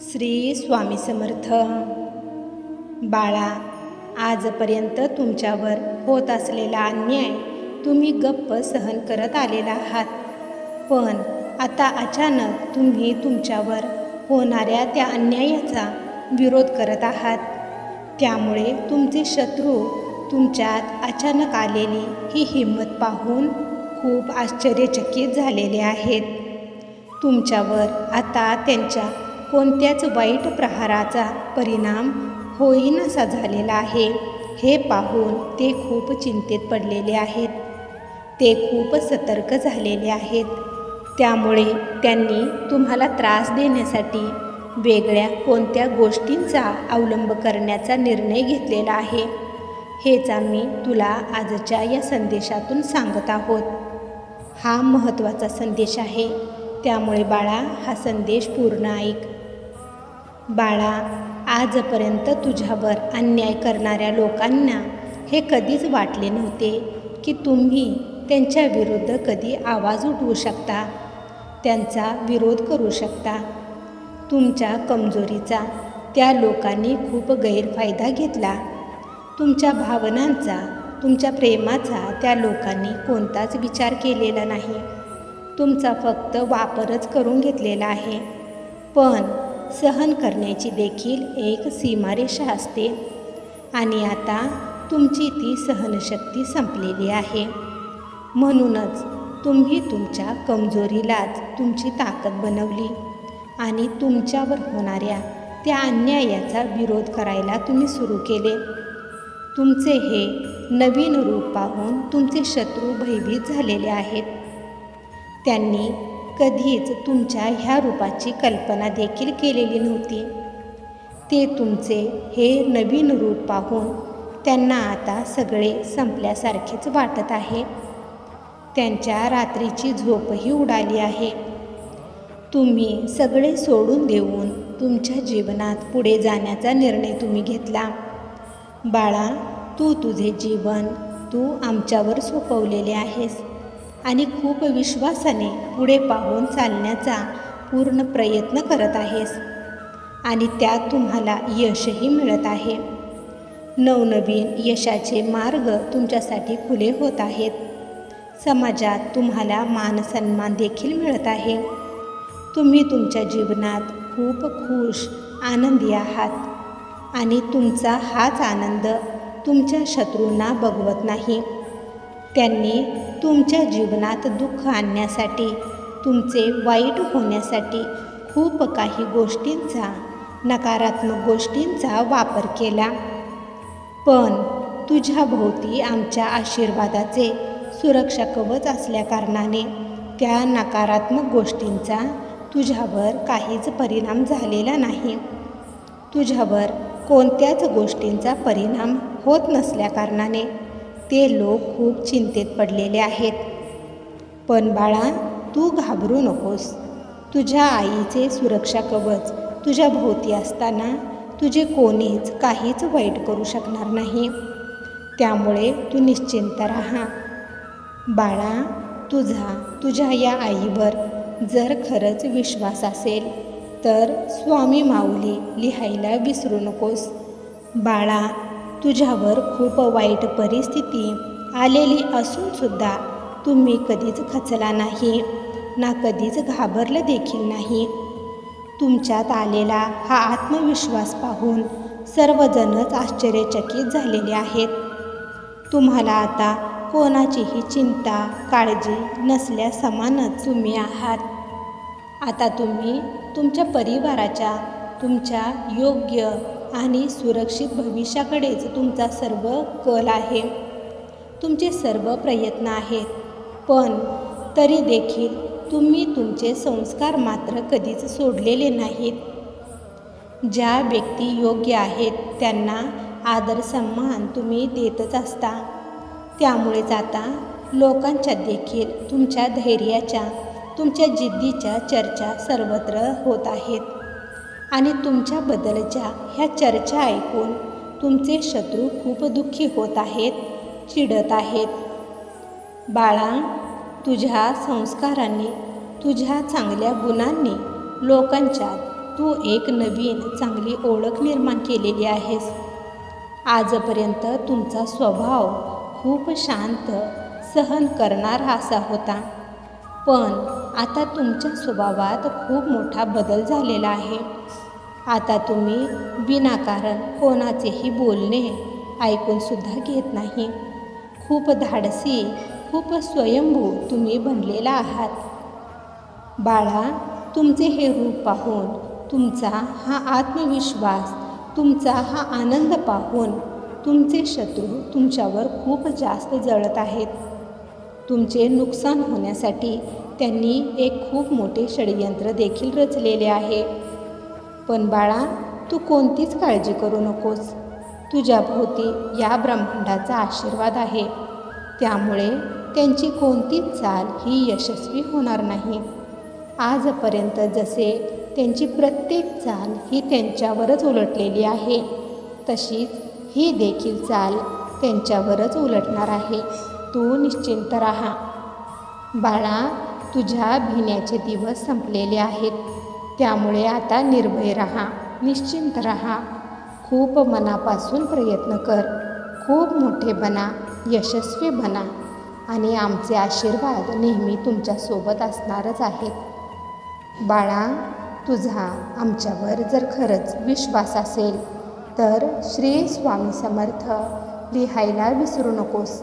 श्री स्वामी समर्थ. बाळा आजपर्यंत तुमच्यावर होत असलेला अन्याय तुम्ही गप्प सहन करत आलेला आहात. पण आता अचानक तुम्ही तुमच्यावर होणाऱ्या त्या अन्यायाचा विरोध करत आहात. त्यामुळे तुमचे शत्रू तुमच्यात अचानक आलेली ही हिंमत पाहून खूप आश्चर्यचकित झालेले आहेत. तुमच्यावर आता त्यांच्या कोणत्याच वाईट प्रहाराचा परिणाम होईनासा झालेला आहे. हे पाहून ते खूप चिंतेत पडलेले आहेत. ते खूप सतर्क झालेले आहेत. त्यामुळे त्यांनी तुम्हाला त्रास देण्यासाठी वेगळ्या कोणत्या गोष्टींचा अवलंब करण्याचा निर्णय घेतलेला आहे हेच आम्ही तुला आजच्या या संदेशातून सांगत आहोत. हा महत्त्वाचा संदेश आहे. त्यामुळे बाळा हा संदेश पूर्ण ऐक. बाळा आजपर्यंत तुझ्यावर अन्याय करणाऱ्या लोकांना हे कधीच वाटले नव्हते की तुम्ही त्यांच्या विरुद्ध कधी आवाज उठवू शकता. त्यांचा विरोध करू शकता. तुमच्या कमजोरीचा त्या लोकांनी खूप गैरफायदा घेतला. तुमच्या भावनांचा तुमच्या प्रेमाचा त्या लोकांनी कोणताच विचार केलेला नाही. तुमचा फक्त वापरच करून घेतलेला आहे. पण सहन करण्याची देखील एक सीमारेषा असते. आणि आता तुमची ती सहनशक्ती संपलेली आहे. म्हणूनच तुम्ही तुमच्या कमजोरीलाच तुमची ताकद बनवली आणि तुमच्यावर होणाऱ्या त्या अन्यायाचा विरोध करायला तुम्ही सुरू केले. तुमचे हे नवीन रूप पाहून तुमचे शत्रू भयभीत झालेले आहेत. त्यांनी कधीच तुमच्या ह्या रूपाची कल्पना देखील केलेली नव्हती. ते तुमचे हे नवीन रूप पाहून त्यांना आता सगळे संपल्यासारखेच वाटत आहे. त्यांच्या रात्रीची झोपही उडाली आहे. तुम्ही सगळे सोडून देऊन तुमच्या जीवनात पुढे जाण्याचा निर्णय तुम्ही घेतला. बाळा तू तुझे जीवन तू आमच्यावर सोपवलेले आहेस. आणि खूप विश्वासाने पुढे पाहून चालण्याचा पूर्ण प्रयत्न करत आहेस. आणि त्यात तुम्हाला यशही मिळत आहे. नवनवीन यशाचे मार्ग तुमच्यासाठी खुले होत आहेत. समाजात तुम्हाला मानसन्मान देखील मिळत आहे. तुम्ही तुमच्या जीवनात खूप खुश आनंदी आहात. आणि तुमचा हाच आनंद तुमच्या शत्रूंना बघवत नाही. त्यांनी तुमच्या जीवनात दुःख आणण्यासाठी तुमचे वाईट होण्यासाठी खूप काही गोष्टींचा नकारात्मक गोष्टींचा वापर केला. पण तुझ्या भोवती आमच्या आशीर्वादाचे सुरक्षा कवच असल्याकारणाने त्या नकारात्मक गोष्टींचा तुझ्यावर काहीच परिणाम झालेला नाही. तुझ्यावर कोणत्याच गोष्टींचा परिणाम होत नसल्याकारणाने ते लोक खूप चिंतेत पडलेले आहेत. पण बाळा तू घाबरू नकोस. तुझ्या आईचे सुरक्षा कवच तुझ्या भोवती असताना तुझे कोणीच काहीच वाईट करू शकणार नाही. त्यामुळे तू निश्चिंत राहा. बाळा तुझा तुझ्या या आईवर जर खरंच विश्वास असेल तर स्वामी माऊली लिहायला विसरू नकोस. बाळा तुझ्यावर खूप वाईट परिस्थिती आलेली असूनसुद्धा तुम्ही कधीच खचला नाही ना कधीच घाबरलं देखील नाही. तुमच्यात आलेला हा आत्मविश्वास पाहून सर्वजणच आश्चर्यचकित झालेले आहेत. तुम्हाला आता कोणाचीही चिंता काळजी नसल्या समानच तुम्ही आहात. आता तुम्ही तुमच्या परिवाराच्या तुमच्या योग्य आणि सुरक्षित भविष्याकडेच तुमचा सर्व कल आहे. तुमचे सर्व प्रयत्न आहेत. पण तरी देखील तुम्ही तुमचे संस्कार मात्र कधीच सोडलेले नाहीत. ज्या व्यक्ती योग्य आहेत त्यांना आदर सन्मान तुम्ही देतच असता. त्यामुळेच आता लोकांच्या देखील तुमच्या धैर्याच्या तुमच्या जिद्दीच्या चर्चा सर्वत्र होत आहेत. आणि तुमच्याबद्दलच्या ह्या चर्चा ऐकून तुमचे शत्रू खूप दुःखी होत आहेत चिडत आहेत. बाळा तुझ्या संस्कारांनी तुझ्या चांगल्या गुणांनी लोकांच्यात तू एक नवीन चांगली ओळख निर्माण केलेली आहेस. आजपर्यंत तुमचा स्वभाव खूप शांत सहन करणारा असा होता. पण आता तुमच्या स्वभावात खूप मोठा बदल झालेला आहे. आता तुम्ही विनाकारण कोणाचेही बोलणे ऐकूनसुद्धा घेत नाही. खूप धाडसी खूप स्वयंभू तुम्ही बनलेला आहात. बाळा तुमचे हे रूप पाहून तुमचा हा आत्मविश्वास तुमचा हा आनंद पाहून तुमचे शत्रू तुमच्यावर खूप जास्त जळत आहेत. तुमचे नुकसान होण्यासाठी त्यांनी एक खूप मोठे षडयंत्र देखील रचलेले आहे. पण बाळा तू कोणतीच काळजी करू नकोस. तुझ्या भोवती या ब्रह्मांडाचा आशीर्वाद आहे. त्यामुळे त्यांची कोणतीच चाल ही यशस्वी होणार नाही. आजपर्यंत जसे त्यांची प्रत्येक चाल ही त्यांच्यावरच उलटलेली आहे तशीच ही देखील चाल त्यांच्यावरच उलटणार आहे. तू निश्चिंत राहा. बाळा तुझ्या भिण्याचे दिवस संपलेले आहेत. त्यामुळे आता निर्भय राहा निश्चिंत राहा. खूप मनापासून प्रयत्न कर. खूप मोठे बना यशस्वी बना. आणि आमचे आशीर्वाद नेहमी तुमच्यासोबत असणारच आहेत. बाळा तुझा आमच्यावर जर खरंच विश्वास असेल तर श्री स्वामी समर्थ लिहायला विसरू नकोस.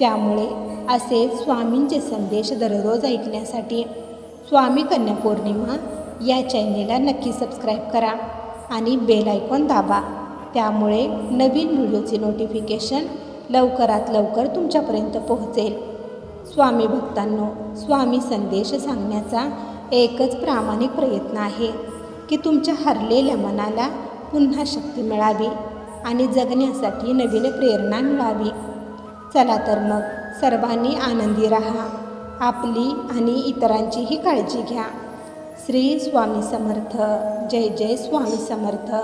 त्यामुळे असे स्वामींचे संदेश दररोज ऐकण्यासाठी स्वामी कन्या पौर्णिमा या चॅनेलला नक्की सबस्क्राईब करा आणि बेल आयकॉन दाबा. त्यामुळे नवीन व्हिडिओचे नोटिफिकेशन लवकरात लवकर तुमच्यापर्यंत पोहोचेल. स्वामी भक्तांनो स्वामी संदेश सांगण्याचा एकच प्रामाणिक प्रयत्न आहे की तुमच्या हरलेल्या मनाला पुन्हा शक्ती मिळावी आणि जगण्यासाठी नवीन प्रेरणा मिळावी. चला तर मग सर्वांनी आनंदी राहा. आपली आणि इतरांचीही काळजी घ्या. श्री स्वामी समर्थ. जय जय स्वामी समर्थ.